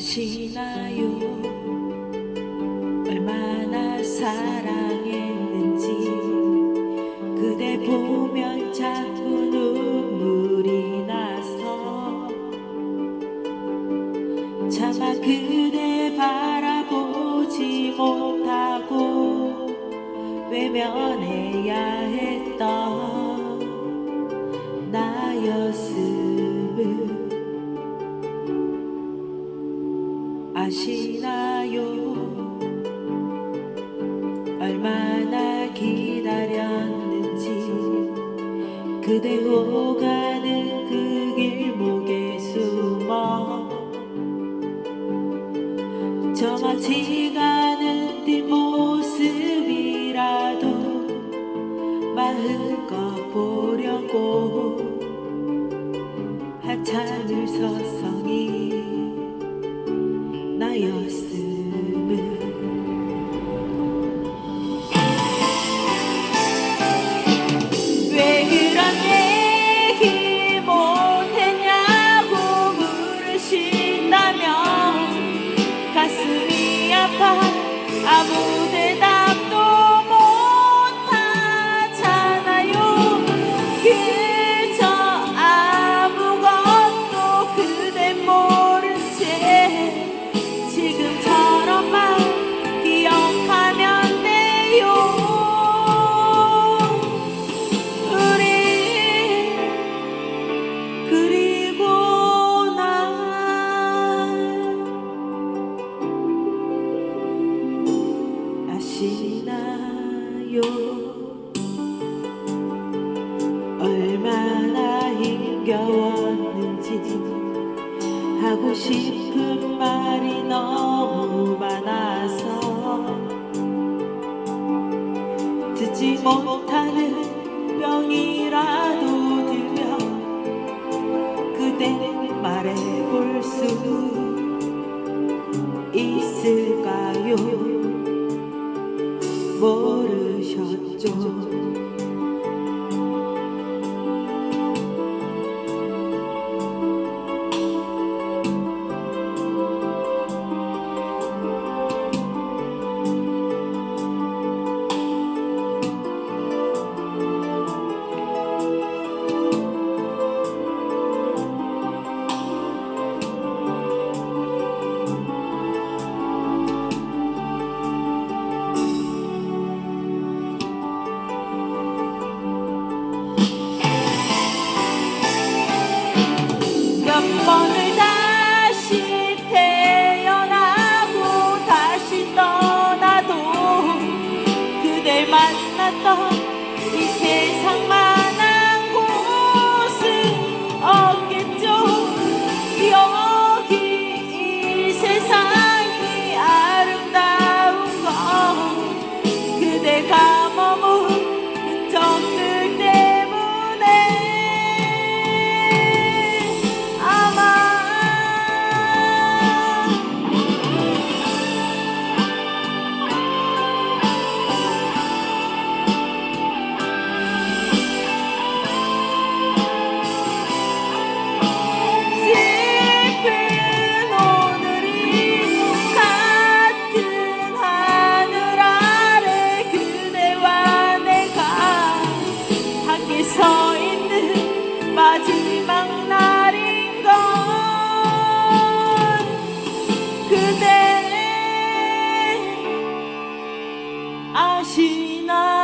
아시나요? 얼마나 사랑했는지. 그대 보면 자꾸 눈물이 나서. 차마 그대 바라보지 못하고 외면해야 했던 나였음 아시나요? 얼마나 기다렸는지 그대 오가는 그 길목에 숨어 저마치 가는 뒷모습이라도 마음껏 보려고 한참을 서성 아 하고 싶은 말이 너무 많아서 듣지 못하는 병이라도 들면 그대 말해볼 수 있을까요? 모 몇 번을 다시 태어나고 다시 떠나도 그댈 만났던 이 세상만한 곳은 없겠죠. 여기 이 세상이 아름다운 건 그대가 마지막 날인 건 그대 아시나요?